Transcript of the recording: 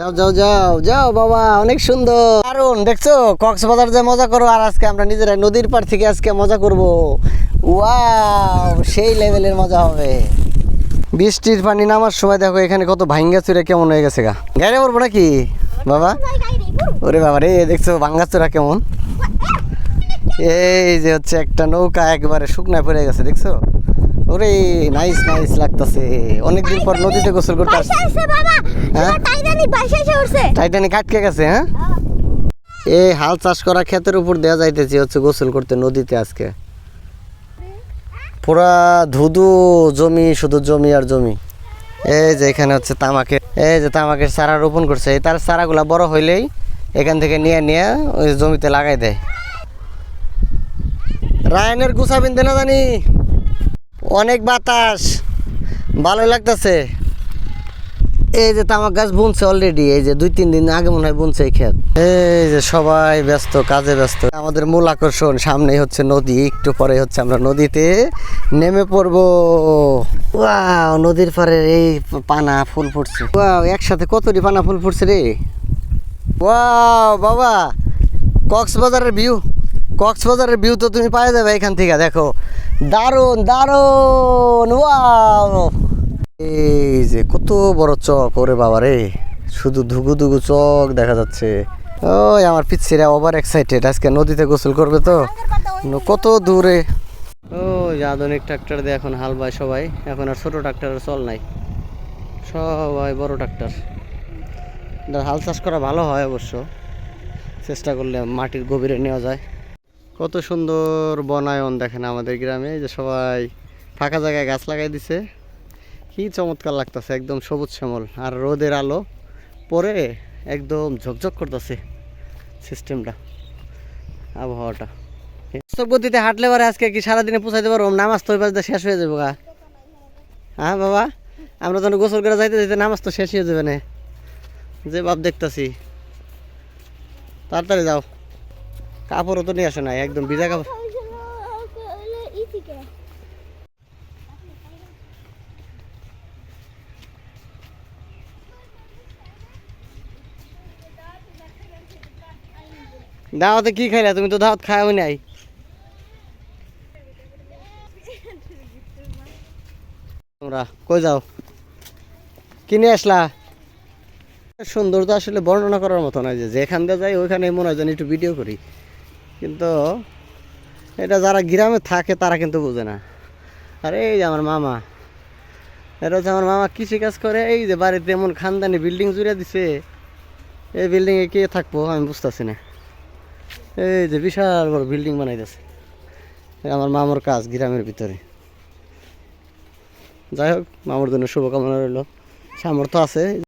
যাও যাও যাও যাও বাবা, অনেক সুন্দর। কারণ দেখছ? কক্সবাজার যে মজা করো, আর আজকে আমরা নিজেরা নদীর পাড় থেকে আজকে মজা করব। ওয়াও, সেই লেভেলের মজা হবে। বৃষ্টির পানি নামার সময় দেখো, এখানে কত ভাঙ্গা চুরা কেমন হয়ে গেছে গা। গাড়ি পড়ব নাকি? বাবা? ওরে বাবা রে, দেখছ ভাঙ্গা চুরা কেমন? এই যে হচ্ছে একটা নৌকা, একবারে শুকনায় পড়ে গেছে, দেখছ? ওরে নাইস নাইস লাগতাছে। অনেকদিন পর নদীতে গোসল করতে আসছে। হ্যাঁ? টাইটানিক আটকে গেছে হ্যাঁ? এই হাল চাষ করা ক্ষেতের উপর দেওয়া যাইতেছে হচ্ছে গোসল করতে নদীতে আজকে। পুরা ধুধু জমি শুধু জমি আর জমি। এই যে এখানে হচ্ছে তামাকের এই যে তামাকের চারা রোপণ করছে। এই তার চারাগুলা বড় হইলেই এখান থেকে নিয়ে নিয়ে ওই জমিতে লাগাই দেয়। রায়নের গুছা বিনতে না জানি? অনেক বাতাস। ভালোই লাগতেছে। এই যে তামাক গাছ বুনছে অলরেডি এই যে দুই তিন দিন আগে মনে হয় বুনছে এই ক্ষেত। এই যে সবাই ব্যস্ত, কাজে ব্যস্ত। আমাদের মূল আকর্ষণ সামনেই হচ্ছে নদী, একটু পরে হচ্ছে আমরা নদীতে নেমে পড়ব। নদীর পাড়ে এই পানা ফুল ফুটছে। একসাথে কতটি পানা ফুল ফুটছে রে? ওয়াও, বাবা, কক্সবাজারের ভিউ কক্সবাজারের ভিউ তো তুমি পাওয়া যাবে এখান থেকে, দেখো। দারুণ দারুণ এই যে কত বড় চক, ওরে বাবা রে। শুধু ধুগু ধুগু চক দেখা যাচ্ছে। ওই আমার পিচ্ছিরা ওভার এক্সাইটেড আজকে নদীতে গোসল করবে তো। কত দূরে। ওই আধুনিক ট্রাক্টর দিয়ে এখন হাল বায় সবাই। এখন আর ছোট ট্রাক্টরের চল নাই। সবাই বড় ট্রাক্টর হাল চাষ করা ভালো হয় অবশ্য। চেষ্টা করলে মাটির গভীরে নেওয়া যায়। কত সুন্দর বনায়ন দেখেন আমাদের গ্রামে যে সবাই ফাঁকা জায়গায় গাছ লাগাই দিছে। কি চমৎকার লাগতেছে, একদম সবুজ শ্যামল। আর রোদের আলো পরে একদম ঝকঝক করতেছে সিস্টেমটা আবহাওয়াটা। গতিতে হাঁটলে পারে আজকে কি সারাদিনে পৌঁছাইতে পারব? নামাজ তো এবার শেষ হয়ে যাব গা। হ্যাঁ বাবা, আমরা তো গোসল করে যাইতে যাইতে নামাজ তো শেষ হয়ে যাবে না। যে বাপ দেখতাছি, তাড়াতাড়ি যাও। কাপড়ও তো নিয়ে আসো না একদম ভিজা কাপড়। দাওয়াতে কি খাইলা? তুমি তো দাওয়াত খাওয়াই নাই। তোমরা কই যাও? কিনে আসলা? সুন্দর তো আসলে বর্ণনা করার মতো নয় যে যেখান দিয়ে যাই ওইখানে মনে হয় যেন একটু ভিডিও করি। কিন্তু এটা যারা গ্রামে থাকে, তারা কিন্তু বোঝে না। আর এই যে আমার মামা, এটা হচ্ছে আমার মামা কৃষি কাজ করে। এই যে বাড়িতে এমন খানদানি বিল্ডিং জুড়ে দিছে, এই বিল্ডিংয়ে কে থাকব আমি বুঝতেছি না। এই যে বিশাল বড় বিল্ডিং বানাইতেছে। আমার মামার কাজ গ্রামের ভিতরে। যাই হোক, মামার জন্য শুভকামনা রইল। সামর্থ্য আছে।